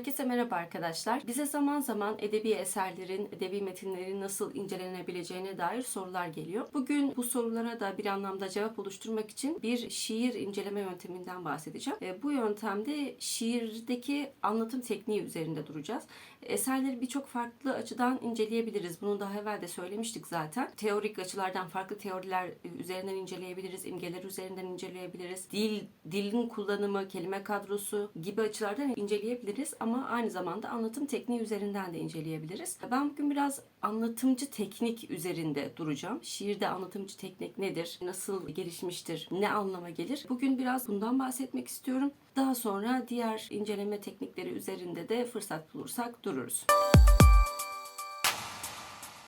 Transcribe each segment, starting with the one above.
Herkese merhaba arkadaşlar. Bize zaman zaman edebi eserlerin, edebi metinlerin nasıl incelenebileceğine dair sorular geliyor. Bugün bu sorulara da bir anlamda cevap oluşturmak için bir şiir inceleme yönteminden bahsedeceğim. E, Bu yöntemde şiirdeki anlatım tekniği üzerinde duracağız. Eserleri birçok farklı açıdan inceleyebiliriz. Bunu daha evvel de söylemiştik zaten. Teorik açılardan farklı teoriler üzerinden inceleyebiliriz, imgeler üzerinden inceleyebiliriz. Dil, dilin kullanımı, kelime kadrosu gibi açılardan inceleyebiliriz ama aynı zamanda anlatım tekniği üzerinden de inceleyebiliriz. Ben bugün biraz anlatımcı teknik üzerinde duracağım. Şiirde anlatımcı teknik nedir? Nasıl gelişmiştir? Ne anlama gelir? Bugün biraz bundan bahsetmek istiyorum. Daha sonra diğer inceleme teknikleri üzerinde de fırsat bulursak dururuz.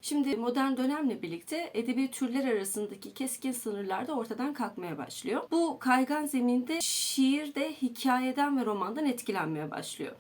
Şimdi modern dönemle birlikte edebi türler arasındaki keskin sınırlar da ortadan kalkmaya başlıyor. Bu kaygan zeminde şiir de hikayeden ve romandan etkilenmeye başlıyor.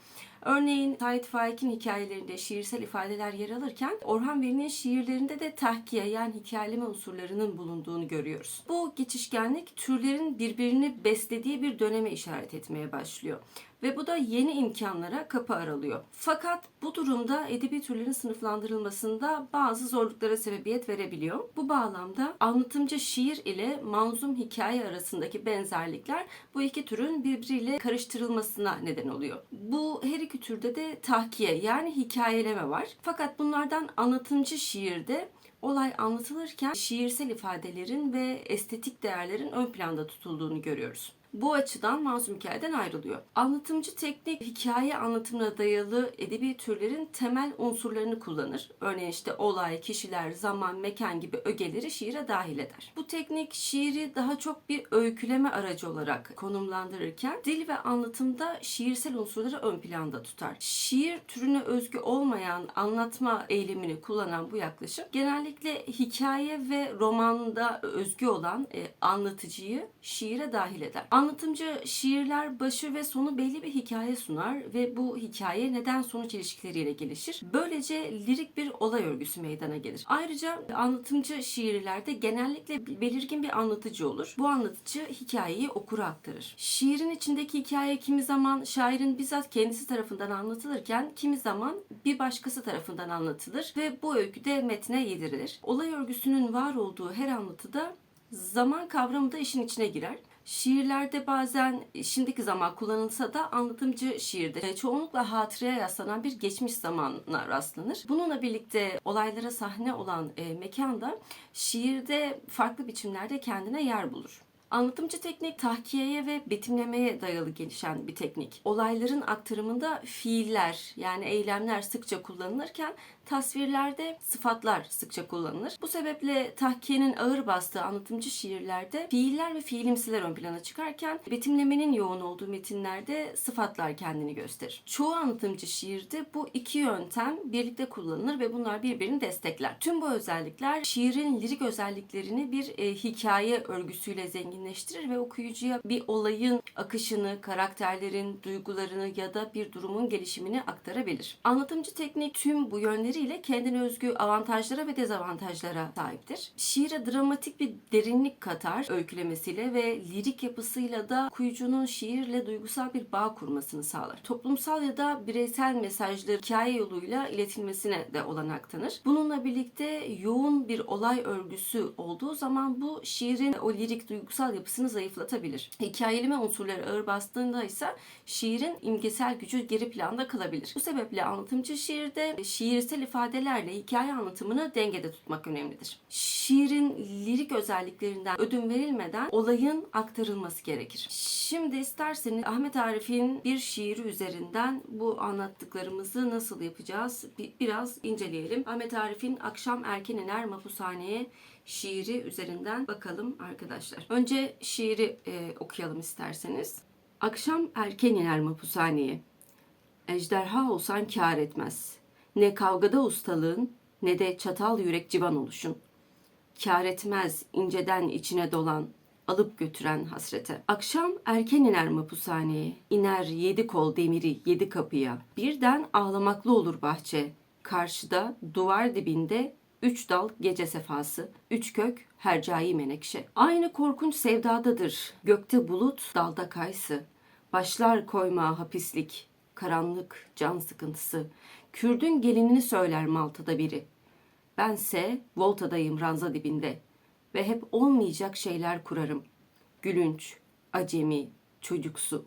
Örneğin Sait Faik'in hikayelerinde şiirsel ifadeler yer alırken Orhan Veli'nin şiirlerinde de tahkiye yani hikayeleme unsurlarının bulunduğunu görüyoruz. Bu geçişkenlik türlerin birbirini beslediği bir döneme işaret etmeye başlıyor ve bu da yeni imkanlara kapı aralıyor. Fakat bu durumda edebi türlerin sınıflandırılmasında bazı zorluklara sebebiyet verebiliyor. Bu bağlamda anlatımcı şiir ile manzum hikaye arasındaki benzerlikler bu iki türün birbiriyle karıştırılmasına neden oluyor. Bu her iki türde de tahkiye yani hikayeleme var. Fakat bunlardan anlatımcı şiirde olay anlatılırken şiirsel ifadelerin ve estetik değerlerin ön planda tutulduğunu görüyoruz. Bu açıdan masum hikayeden ayrılıyor. Anlatımcı teknik hikaye anlatımına dayalı edebi türlerin temel unsurlarını kullanır. Örneğin işte olay, kişiler, zaman, mekan gibi ögeleri şiire dahil eder. Bu teknik şiiri daha çok bir öyküleme aracı olarak konumlandırırken dil ve anlatımda şiirsel unsurları ön planda tutar. Şiir türüne özgü olmayan anlatma eylemini kullanan bu yaklaşım genellikle hikaye ve romanda özgü olan e, anlatıcıyı şiire dahil eder. Anlatımcı şiirler başı ve sonu belli bir hikaye sunar ve bu hikaye neden sonuç ilişkileriyle gelişir. Böylece lirik bir olay örgüsü meydana gelir. Ayrıca anlatımcı şiirlerde genellikle belirgin bir anlatıcı olur. Bu anlatıcı hikayeyi okura aktarır. Şiirin içindeki hikaye kimi zaman şairin bizzat kendisi tarafından anlatılırken kimi zaman bir başkası tarafından anlatılır ve bu öyküde metne yedirilir. Olay örgüsünün var olduğu her anlatıda zaman kavramı da işin içine girer. Şiirlerde bazen şimdiki zaman kullanılsa da anlatımcı şiirde çoğunlukla hatıraya yaslanan bir geçmiş zamanla rastlanır. Bununla birlikte olaylara sahne olan e, mekan da şiirde farklı biçimlerde kendine yer bulur. Anlatımcı teknik tahkiyeye ve betimlemeye dayalı gelişen bir teknik. Olayların aktarımında fiiller yani eylemler sıkça kullanılırken tasvirlerde sıfatlar sıkça kullanılır. Bu sebeple tahkiyenin ağır bastığı anlatımcı şiirlerde fiiller ve fiilimsiler ön plana çıkarken betimlemenin yoğun olduğu metinlerde sıfatlar kendini gösterir. Çoğu anlatımcı şiirde bu iki yöntem birlikte kullanılır ve bunlar birbirini destekler. Tüm bu özellikler şiirin lirik özelliklerini bir e, hikaye örgüsüyle zenginleştirir ve okuyucuya bir olayın akışını, karakterlerin duygularını ya da bir durumun gelişimini aktarabilir. Anlatımcı teknik tüm bu yönleri ile kendine özgü avantajlara ve dezavantajlara sahiptir. Şiire dramatik bir derinlik katar öykülemesiyle ve lirik yapısıyla da okuyucunun şiirle duygusal bir bağ kurmasını sağlar. Toplumsal ya da bireysel mesajları hikaye yoluyla iletilmesine de olanak tanır. Bununla birlikte yoğun bir olay örgüsü olduğu zaman bu şiirin o lirik duygusal yapısını zayıflatabilir. Hikayeleme unsurları ağır bastığında ise şiirin imgesel gücü geri planda kalabilir. Bu sebeple anlatımcı şiirde şiirsel ifadelerle hikaye anlatımını dengede tutmak önemlidir. Şiirin lirik özelliklerinden ödün verilmeden olayın aktarılması gerekir. Şimdi isterseniz Ahmet Arif'in bir şiiri üzerinden bu anlattıklarımızı nasıl yapacağız bir, biraz inceleyelim. Ahmet Arif'in Akşam Erken iner Mapushaneye şiiri üzerinden bakalım arkadaşlar. Önce şiiri e, okuyalım isterseniz. Akşam erken iner mapushaneye. Ejderha olsan kâr etmez. Ne kavgada ustalığın ne de çatal yürek civan oluşun. Kâr etmez inceden içine dolan, alıp götüren hasrete. Akşam erken iner mapushaneye, iner yedi kol demiri yedi kapıya. Birden ağlamaklı olur bahçe. Karşıda duvar dibinde üç dal gece sefası, üç kök hercai menekşe. Aynı korkunç sevdadadır, gökte bulut, dalda kaysı. Başlar koyma hapislik, karanlık, can sıkıntısı. Kürdün gelinini söyler Malta'da biri. Bense Volta'dayım ranza dibinde ve hep olmayacak şeyler kurarım. Gülünç, acemi, çocuksu.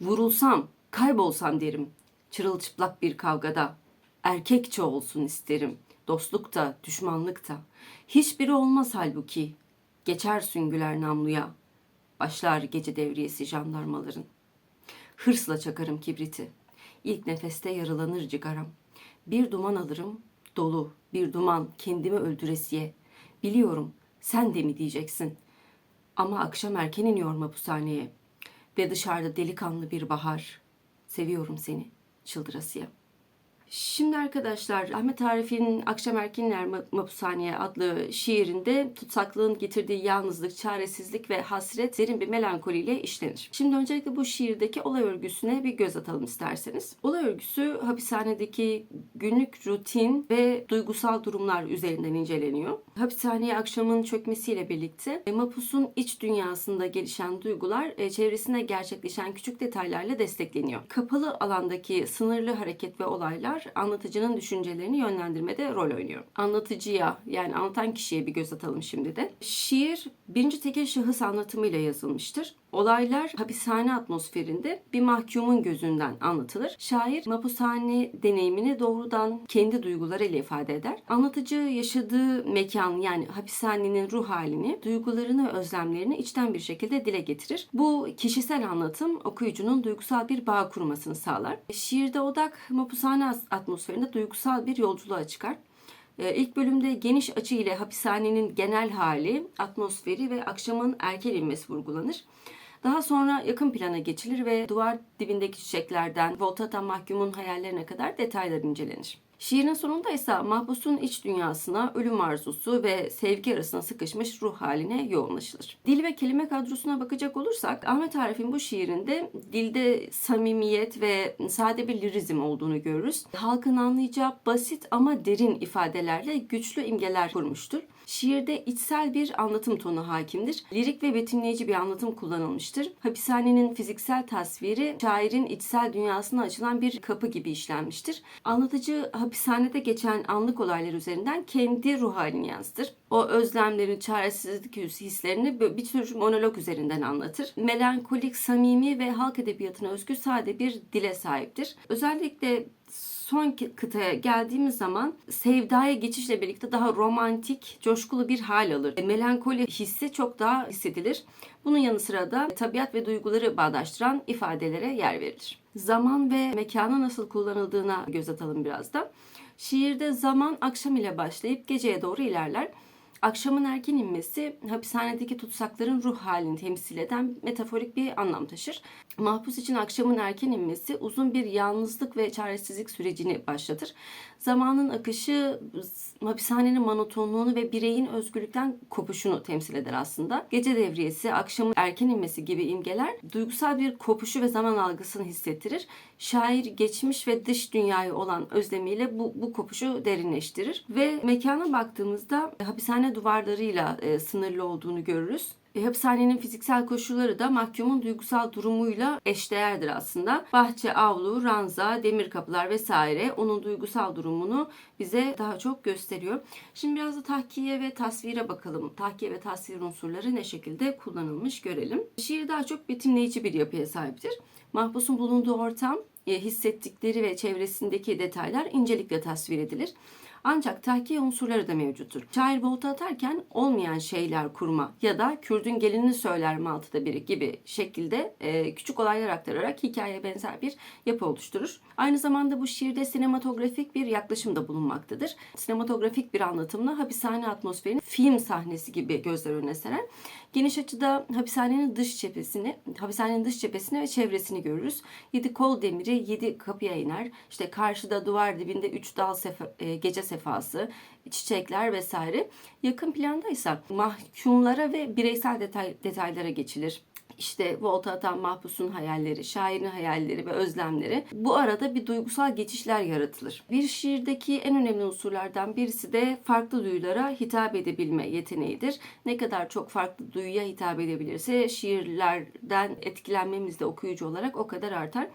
Vurulsam, kaybolsam derim. Çırılçıplak bir kavgada. Erkekçe olsun isterim. Dostluk da, düşmanlık da. Hiçbiri olmaz halbuki. Geçer süngüler namluya. Başlar gece devriyesi jandarmaların. Hırsla çakarım kibriti. İlk nefeste yaralanır cigaram. Bir duman alırım, dolu bir duman kendimi öldüresiye. Biliyorum sen de mi diyeceksin. Ama akşam erken iniyor mapushaneye. Ve dışarıda delikanlı bir bahar. Seviyorum seni çıldırasıya. Şimdi arkadaşlar Ahmet Arif'in Akşam Erkinler Mapushaneye adlı şiirinde tutsaklığın getirdiği yalnızlık, çaresizlik ve hasret derin bir melankoliyle işlenir. Şimdi öncelikle bu şiirdeki olay örgüsüne bir göz atalım isterseniz. Olay örgüsü hapishanedeki günlük rutin ve duygusal durumlar üzerinden inceleniyor. Hapishaneye akşamın çökmesiyle birlikte e, Mapus'un iç dünyasında gelişen duygular e, çevresinde gerçekleşen küçük detaylarla destekleniyor. Kapalı alandaki sınırlı hareket ve olaylar anlatıcının düşüncelerini yönlendirmede rol oynuyor. Anlatıcıya yani anlatan kişiye bir göz atalım şimdi de. Şiir birinci tekil şahıs anlatımıyla yazılmıştır. Olaylar hapishane atmosferinde bir mahkumun gözünden anlatılır. Şair mapushane deneyimini doğrudan kendi duygularıyla ifade eder. Anlatıcı yaşadığı mekan yani hapishanenin ruh halini, duygularını özlemlerini içten bir şekilde dile getirir. Bu kişisel anlatım okuyucunun duygusal bir bağ kurmasını sağlar. Şiirde odak mapushane atmosferinde duygusal bir yolculuğa çıkar. Ee, ilk bölümde geniş açı ile hapishanenin genel hali, atmosferi ve akşamın erken inmesi vurgulanır. Daha sonra yakın plana geçilir ve duvar dibindeki çiçeklerden Voltata mahkumun hayallerine kadar detaylar incelenir. Şiirin sonunda ise mahpusun iç dünyasına, ölüm arzusu ve sevgi arasında sıkışmış ruh haline yoğunlaşılır. Dil ve kelime kadrosuna bakacak olursak Ahmet Arif'in bu şiirinde dilde samimiyet ve sade bir lirizm olduğunu görürüz. Halkın anlayacağı basit ama derin ifadelerle güçlü imgeler kurmuştur. Şiirde içsel bir anlatım tonu hakimdir. Lirik ve betimleyici bir anlatım kullanılmıştır. Hapishanenin fiziksel tasviri şairin içsel dünyasına açılan bir kapı gibi işlenmiştir. Anlatıcı hapishanede geçen anlık olaylar üzerinden kendi ruh halini yansıtır. O özlemlerin, çaresizlik hislerini bir tür monolog üzerinden anlatır. Melankolik, samimi ve halk edebiyatına özgü sade bir dile sahiptir. Özellikle son kıtaya geldiğimiz zaman sevdaya geçişle birlikte daha romantik, coşkulu bir hal alır. E, melankoli hissi çok daha hissedilir. Bunun yanı sıra da tabiat ve duyguları bağdaştıran ifadelere yer verilir. Zaman ve mekanı nasıl kullanıldığına göz atalım biraz da. Şiirde zaman akşam ile başlayıp geceye doğru ilerler. Akşamın erken inmesi hapishanedeki tutsakların ruh halini temsil eden metaforik bir anlam taşır. Mahpus için akşamın erken inmesi uzun bir yalnızlık ve çaresizlik sürecini başlatır. Zamanın akışı hapishanenin monotonluğunu ve bireyin özgürlükten kopuşunu temsil eder aslında. Gece devriyesi, akşamın erken inmesi gibi imgeler duygusal bir kopuşu ve zaman algısını hissettirir. Şair geçmiş ve dış dünyayı olan özlemiyle bu, bu kopuşu derinleştirir. Ve mekana baktığımızda hapishane duvarlarıyla e, sınırlı olduğunu görürüz. E, hapishanenin fiziksel koşulları da mahkumun duygusal durumuyla eşdeğerdir aslında. Bahçe, avlu, ranza, demir kapılar vesaire onun duygusal durumunu bize daha çok gösteriyor. Şimdi biraz da tahkiye ve tasvire bakalım. Tahkiye ve tasvir unsurları ne şekilde kullanılmış görelim. Şiir daha çok betimleyici bir yapıya sahiptir. Mahpusun bulunduğu ortam, e, hissettikleri ve çevresindeki detaylar incelikle tasvir edilir. Ancak tahkiye unsurları da mevcuttur. Şair volta atarken olmayan şeyler kurma ya da Kürdün gelini söyler mi altıda biri gibi şekilde e, küçük olaylar aktararak hikayeye benzer bir yapı oluşturur. Aynı zamanda bu şiirde sinematografik bir yaklaşım da bulunmaktadır. Sinematografik bir anlatımla hapishane atmosferini film sahnesi gibi gözler önüne seren Geniş açıda hapishanenin dış cephesini, hapishanenin dış cephesini ve çevresini görürüz. Yedi kol demiri yedi kapıya iner. İşte karşıda duvar dibinde üç dal sefa, e, gece sefası, çiçekler vesaire. Yakın planda ise mahkumlara ve bireysel detay, detaylara geçilir işte volta atan mahpusun hayalleri, şairin hayalleri ve özlemleri. Bu arada bir duygusal geçişler yaratılır. Bir şiirdeki en önemli unsurlardan birisi de farklı duyulara hitap edebilme yeteneğidir. Ne kadar çok farklı duyuya hitap edebilirse şiirlerden etkilenmemiz de okuyucu olarak o kadar artar.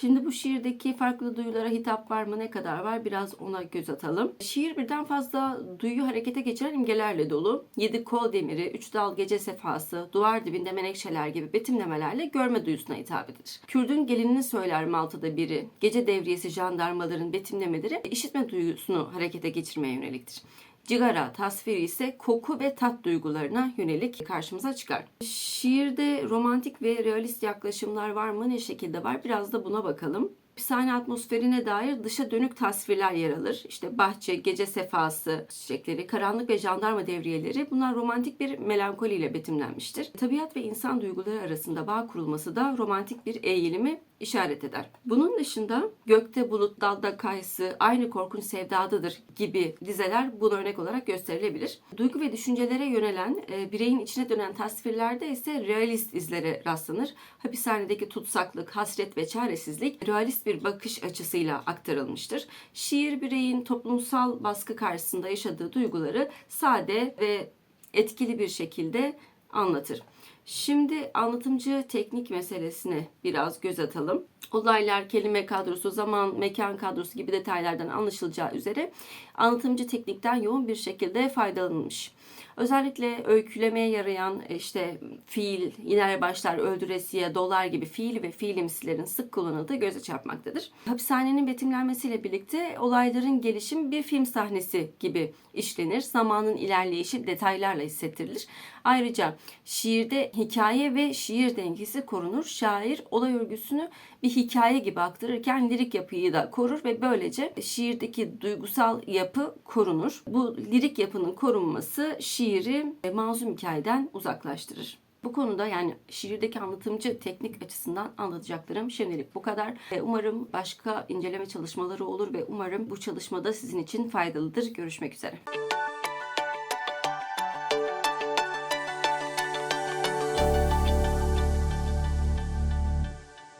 Şimdi bu şiirdeki farklı duyulara hitap var mı ne kadar var biraz ona göz atalım. Şiir birden fazla duyu harekete geçiren imgelerle dolu. Yedi kol demiri, üç dal gece sefası, duvar dibinde menekşeler gibi betimlemelerle görme duyusuna hitap edilir. Kürdün gelinini söyler Malta'da biri. Gece devriyesi jandarmaların betimlemeleri işitme duyusunu harekete geçirmeye yöneliktir. Cigara tasviri ise koku ve tat duygularına yönelik karşımıza çıkar. Şiirde romantik ve realist yaklaşımlar var mı? Ne şekilde var? Biraz da buna bakalım. Hapishane atmosferine dair dışa dönük tasvirler yer alır. İşte bahçe, gece sefası çiçekleri, karanlık ve jandarma devriyeleri bunlar romantik bir melankoliyle betimlenmiştir. Tabiat ve insan duyguları arasında bağ kurulması da romantik bir eğilimi işaret eder. Bunun dışında Gökte Bulut Dalda Kayısı, Aynı Korkunç Sevdadıdır gibi dizeler buna örnek olarak gösterilebilir. Duygu ve düşüncelere yönelen, e, bireyin içine dönen tasvirlerde ise realist izlere rastlanır. Hapishanedeki tutsaklık, hasret ve çaresizlik realist bir bakış açısıyla aktarılmıştır. Şiir bireyin toplumsal baskı karşısında yaşadığı duyguları sade ve etkili bir şekilde anlatır. Şimdi anlatımcı teknik meselesine biraz göz atalım. Olaylar, kelime kadrosu, zaman, mekan kadrosu gibi detaylardan anlaşılacağı üzere anlatımcı teknikten yoğun bir şekilde faydalanılmış. Özellikle öykülemeye yarayan işte fiil, iner başlar, öldüresiye, dolar gibi fiil ve fiilimsilerin sık kullanıldığı göze çarpmaktadır. Hapishanenin betimlenmesiyle birlikte olayların gelişim bir film sahnesi gibi işlenir. Zamanın ilerleyişi detaylarla hissettirilir. Ayrıca şiirde hikaye ve şiir dengesi korunur. Şair olay örgüsünü bir hikaye gibi aktarırken lirik yapıyı da korur ve böylece şiirdeki duygusal yapı korunur. Bu lirik yapının korunması şiiri e, manzum hikayeden uzaklaştırır. Bu konuda yani şiirdeki anlatımcı teknik açısından anlatacaklarım şimdilik bu kadar. E, Umarım başka inceleme çalışmaları olur ve umarım bu çalışmada sizin için faydalıdır. Görüşmek üzere.